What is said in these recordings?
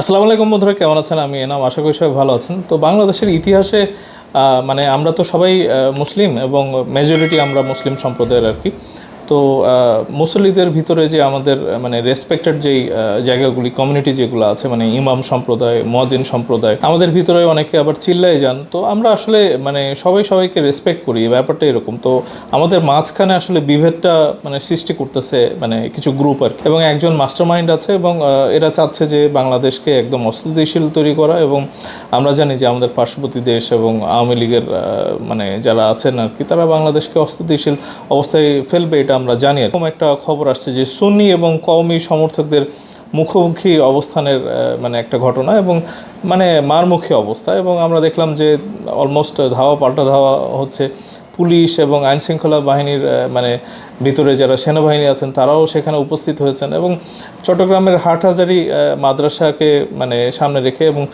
আসসালামু আলাইকুম বন্ধুরা, কেমন আছেন? আমি এনাম, আশা করি সবাই ভালো আছেন। তো বাংলাদেশের ইতিহাসে মানে আমরা তো সবাই মুসলিম এবং মেজরিটি আমরা মুসলিম সম্প্রদায়ের আর কি। তো মুসল্লিদের ভিতরে যে আমাদের মানে রেসপেক্টেড যেই জায়গাগুলি কমিউনিটি যেগুলো আছে মানে ইমাম সম্প্রদায় মজিন সম্প্রদায়, আমাদের ভিতরে অনেকে আবার চিল্লাই যান তো আমরা আসলে মানে সবাই সবাইকে রেসপেক্ট করি, এই ব্যাপারটা এরকম তো আমাদের মাঝখানে আসলে বিভেদটা মানে সৃষ্টি করতেছে মানে কিছু গ্রুপ আর। এবং একজন মাস্টার মাইন্ড আছে এবং এরা চাচ্ছে যে বাংলাদেশকে একদম অস্থিতিশীল তৈরি করা এবং আমরা জানি যে আমাদের পার্শ্ববর্তী দেশ এবং আওয়ামী লীগের মানে যারা আছেন আর কি, তারা বাংলাদেশকে অস্থিতিশীল অবস্থায় ফেলবে, এটা আমরা জানি। এরকম একটা খবর আসছে যে সুন্নি এবং কওমি সমর্থকদের মুখোমুখি অবস্থানের মানে একটা ঘটনা এবং মানে মারমুখী অবস্থা এবং আমরা দেখলাম যে অলমোস্ট ধাওয়া, পাল্টা ধাওয়া হচ্ছে। পুলিশ এবং আইন শৃঙ্খলা বাহিনীর মানে ভিতরে যারা সেনাবাহিনী আছেন, তারাও সেখানে উপস্থিত হয়েছেন এবং চট্টগ্রামের হাটহাজারি মাদ্রাসাকে মানে সামনে রেখে এবং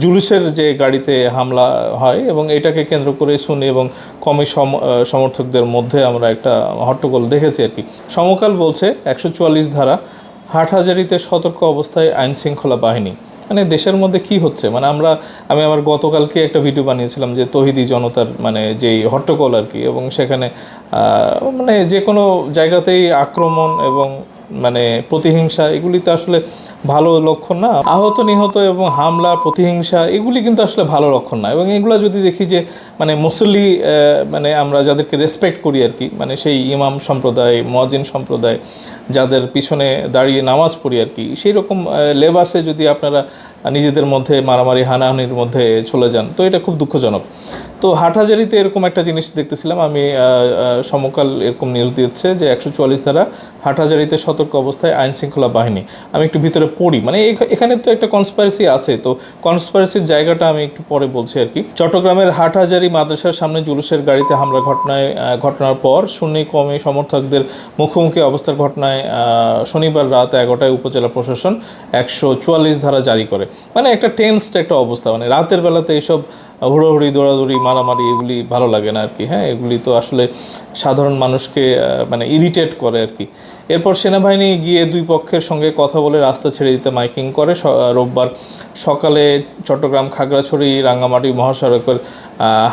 জুলুসের যে গাড়িতে হামলা হয় এবং এটাকে কেন্দ্র করে শুনি এবং কমি সম- সমর্থকদের মধ্যে আমরা একটা হট্টগোল দেখেছি আর কি। সমকাল বলছে একশো চুয়াল্লিশ ধারা হাটহাজারিতে সতর্ক অবস্থায় আইন শৃঙ্খলা বাহিনী। মানে দেশের মধ্যে কি হচ্ছে? মানে আমরা, আমি আমার গতকালকে একটা ভিডিও বানিয়েছিলাম যে তহিদি জনতার মানে যেই হট্টগোল আর কি, এবং সেখানে মানে যে কোনো জায়গাতেই আক্রমণ এবং মানে প্রতিহিংসা, এগুলি তো আসলে ভালো লক্ষণ না। আহত নিহত এবং হামলা, প্রতিহিংসা, এগুলি কিন্তু আসলে ভালো লক্ষণ না। এবং এগুলো যদি দেখি যে মানে মুসল্লি মানে আমরা যাদেরকে রেসপেক্ট করি আর কি মানে সেই ইমাম সম্প্রদায় মজিন সম্প্রদায়, যাদের পিছনে দাঁড়িয়ে নামাজ পড়ি আর কি সেই রকম লেবাসে যদি আপনারা নিজেদের মধ্যে মারামারি, হানাহানির মধ্যে চলে যান, তো এটা খুব দুঃখজনক। তো হাটহাজারিতে এরকম একটা জিনিস দেখতেছিলাম, আমি সমকাল এরকম নিউজ দিচ্ছে যে একশো চুয়াল্লিশ ধারা হাটহাজারিতে সতর্ক অবস্থায় আইন শৃঙ্খলা বাহিনী। আমি একটু ভিতরে পড়ি মানে এখা- এখানে তো একটা কনসপারেসি আছে, তো কনসপারেসির জায়গাটা আমি একটু পরে বলছি আর কি। চট্টগ্রামের হাটহাজারি মাদ্রাসার সামনে জুলুসের গাড়িতে হামলা ঘটনায় ঘটনার পর সুন্নি কমে সমর্থকদের মুখোমুখি অবস্থার ঘটনায় শনিবার রাত এগারোটায় উপজেলা প্রশাসন একশো চুয়াল্লিশ ধারা জারি করে। মানে একটা টেন্সড একটা অবস্থা মানে রাতের বেলাতে এইসব হুড়োহুড়ি, দৌড়াদৌড়ি মারামারি এগুলি ভালো লাগে না আর কি। হ্যাঁ এগুলি তো আসলে সাধারণ মানুষকে মানে ইরিটেট করে আর কি। এরপর সেনাবাহিনী গিয়ে দুই পক্ষের সঙ্গে কথা বলে রাস্তা ছেড়ে দিতে মাইকিং করে। রোববার সকালে চট্টগ্রাম খাগড়াছড়ি, রাঙ্গামাটি মহাসড়কের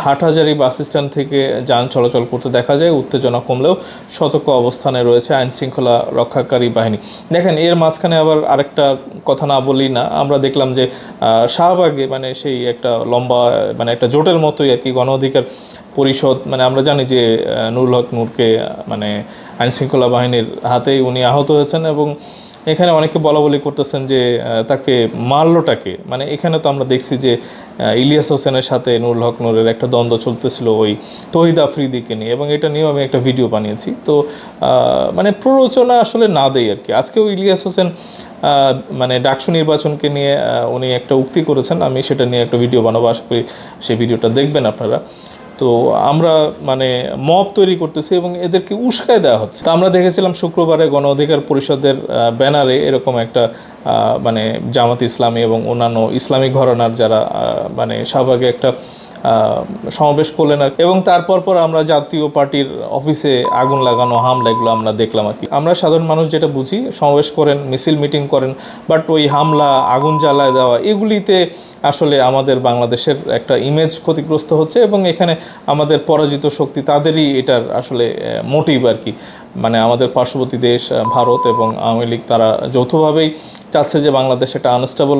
হাটহাজারি বাস স্ট্যান্ড থেকে যান চলাচল করতে দেখা যায়। উত্তেজনা কমলেও সতর্ক অবস্থানে রয়েছে আইন শৃঙ্খলা রক্ষাকারী বাহিনী। দেখেন, এর মাঝখানে আবার আরেকটা কথা না বলি না, আমরা দেখলাম যে শাহবাগে মানে সেই একটা লম্বা মানে একটা জোটের মতোই আর কি গণ অধিকার পরিষদ মানে আমরা জানি যে নুরুল হক নূরকে মানে আইন শৃঙ্খলা বাহিনীর হাতেই উনি আহত হয়েছেন এবং এখানে অনেকে বলা বলি করতেছেন যে তাকে মারলোটাকে। মানে এখানে তো আমরা দেখছি যে ইলিয়াস হোসেনের সাথে নুরুল হক নূরের একটা দ্বন্দ্ব চলতেছিল ওই তহিদ আফ্রিদিকে নিয়ে এবং এটা নিয়েও আমি একটা ভিডিও বানিয়েছি। তো মানে প্ররোচনা আসলে না দেয় আর কি। আজকেও ইলিয়াস হোসেন মানে ডাকসু নির্বাচনকে নিয়ে উনি একটা উক্তি করেছেন। আমি সেটা নিয়ে একটা ভিডিও বানাবো। আশা করি সেই ভিডিওটা দেখবেন আপনারা। তো আমরা মানে মব তৈরি করতেছি এবং এদেরকে উস্কায় দেওয়া হচ্ছে। তা আমরা দেখেছিলাম শুক্রবারে গণ অধিকার পরিষদের ব্যানারে এরকম একটা মানে জামাত ইসলামী এবং অন্যান্য ইসলামিক ঘরানার যারা মানে স্বাভাবিক একটা সমাবেশ করলেন আর এবং তারপর পর আমরা জাতীয় পার্টির অফিসে আগুন লাগানো, হামলা এগুলো আমরা দেখলাম আর কি। আমরা সাধারণ মানুষ যেটা বুঝি, সমাবেশ করেন, মিছিল মিটিং করেন বাট ওই হামলা, আগুন জ্বালায় দেওয়া, এগুলিতে আসলে আমাদের বাংলাদেশের একটা ইমেজ ক্ষতিগ্রস্ত হচ্ছে এবং এখানে আমাদের পরাজিত শক্তি, তাদেরই এটার আসলে মোটিভ আর কি। মানে আমাদের পার্শ্ববর্তী দেশ ভারত এবং আওয়ামী লীগ, তারা যৌথভাবেই চাচ্ছে যে বাংলাদেশ একটা আনস্টেবল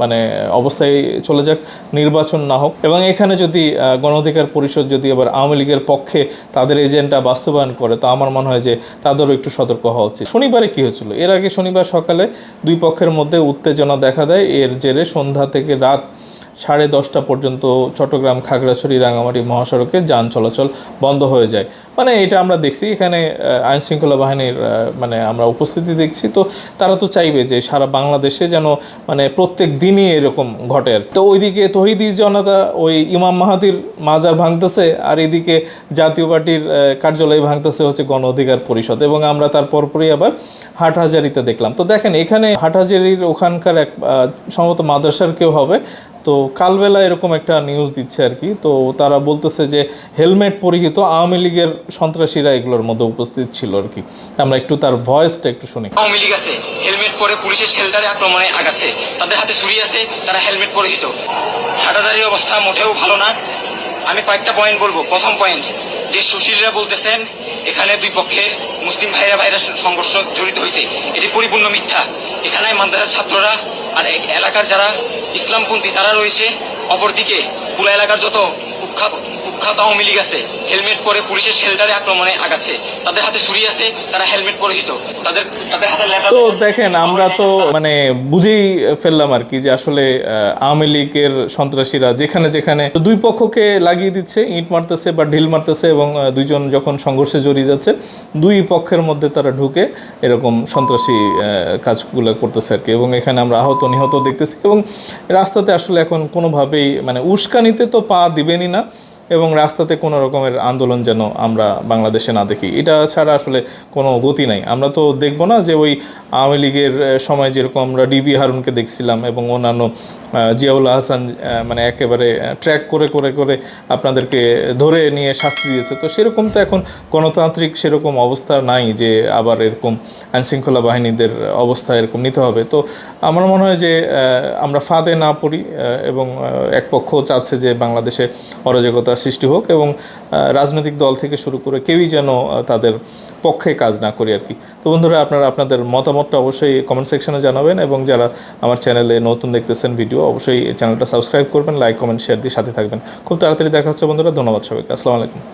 মানে অবস্থায় চলে যাক, নির্বাচন না হোক। এবং এখানে যদি আহ, গণ অধিকার পরিষদ যদি আবার আওয়ামী লীগের পক্ষে তাদের এজেন্ডা বাস্তবায়ন করে তো আমার মনে হয় যে তাদেরও একটু সতর্ক হওয়া উচিত। শনিবারে কী হয়েছিল? এর আগে শনিবার সকালে দুই পক্ষের মধ্যে উত্তেজনা দেখা দেয়। এর জেরে সন্ধ্যা থেকে রাত সাড়ে দশটা পর্যন্ত চট্টগ্রাম, খাগড়াছড়ি রাঙামাটি মহাসড়কে যান চলাচল বন্ধ হয়ে যায়। মানে এটা আমরা দেখছি, এখানে আইন শৃঙ্খলা বাহিনীর মানে আমরা উপস্থিতি দেখছি। তো তারা তো চাইবে যে সারা বাংলাদেশে যেন মানে প্রত্যেক দিনই এরকম ঘটে। তো ওইদিকে তহিদি জনতা, ওই ইমাম মাহাদির মাজার ভাঙতেছে, আর এদিকে জাতীয় পার্টির কার্যালয় ভাঙতেছে হচ্ছে গণ অধিকার পরিষদ। এবং আমরা তার পরপরই আবার হাটহাজারিতে দেখলাম। তো দেখেন, এখানে হাটহাজারির ওখানকার এক সম্ভবত মাদ্রাসার কেউ হবে তো কালবেলা এরকম একটা নিউজ দিচ্ছে আর কি। তো তারা বলতেছে যে হেলমেট পরিহিত আওয়ামী লীগের সন্ত্রাসীরা এগুলোর মধ্যে উপস্থিত ছিল আর কি। আমরা একটু তার ভয়েসটা একটু শুনি। আওয়ামী লীগ আছে, হেলমেট পরে পুলিশের শেল্টারে আক্রমণে আগাচ্ছে। তাদের হাতে ছুরি আছে, তারা হেলমেট পরিহিত। হাটাদারি অবস্থা মোটেও ভালো না। আমি কয়েকটা পয়েন্ট বলব। প্রথম পয়েন্ট যে সুশীলরা বলতেছেন, এখানে দুই পক্ষে মুসলিম ভাইরা ভাইরা সংঘর্ষ জড়িত হয়েছে এটি পরিপূর্ণ মিথ্যা। এখানে মাদ্রাসার ছাত্ররা আর এক এলাকার যারা ইসলামপন্থী তারা রয়েছে, অপরদিকে পুরো এলাকার যত কুখ্যাত কুখ্যাত আওয়ামী লীগ আছে। হেলমেট পরে পুলিশের শেল্টারে আক্রমণে আগাচ্ছে। তাদের হাতে ছুরি আছে তারা হেলমেট পরিহিত তাদের তাদের হাতে তো দেখেন আমরা তো মানে বুঝেই ফেললাম আর কি যে আসলে আওয়ামী লীগের সন্ত্রাসীরা যেখানে যেখানে দুই পক্ষকে লাগিয়ে দিচ্ছে ইট মারতেছে বা ঢিল মারতেছে এবং দুইজন যখন সংঘর্ষে জড়িয়ে যাচ্ছে দুই পক্ষের মধ্যে তারা ঢুকে এরকম সন্ত্রাসী কাজগুলো করতেছে আর কি। এবং এখানে আমরা আহত নিহত দেখতেছি। এবং রাস্তাতে আসলে এখন কোনোভাবেই মানে উস্কানিতে তো পা দিবেনই না। এবং রাস্তাতে কোনো রকমের আন্দোলন যেন আমরা বাংলাদেশে না দেখি। এটা ছাড়া আসলে কোনো গতি নাই। আমরা তো দেখব না যে ওই আওয়ামী লীগের সময় যেরকম আমরা ডিবি হারুনকে দেখছিলাম এবং অন্যান্য জিয়াউল হাসান মানে একেবারে ট্র্যাক করে করে করে আপনাদেরকে ধরে নিয়ে শাস্তি দিয়েছে। তো সেরকম তো এখন গণতান্ত্রিক সেরকম অবস্থা নাই যে আবার এরকম আইনশৃঙ্খলা বাহিনীদের অবস্থা এরকম নিতে হবে। তো আমার মনে হয় যে আমরা ফাঁদে না পড়ি এবং এক পক্ষ চাচ্ছে যে বাংলাদেশে অরাজকতা সৃষ্টি হোক এবং রাজনৈতিক দল থেকে শুরু করে কেউই যেন তাদের পক্ষে কাজ না করি আর কি। তো বন্ধুরা, আপনারা আপনাদের মতামতটা অবশ্যই কমেন্ট সেকশনে জানাবেন এবং যারা আমার চ্যানেলে নতুন দেখতেছেন ভিডিও অবশ্যই চ্যানেলটা সাবস্ক্রাইব করবেন লাইক কমেন্ট শেয়ার দিয়ে সাথে থাকবেন। খুব তাড়াতাড়ি দেখা হচ্ছে বন্ধুরা, ধন্যবাদ সবাইকে। আসসালামু আলাইকুম।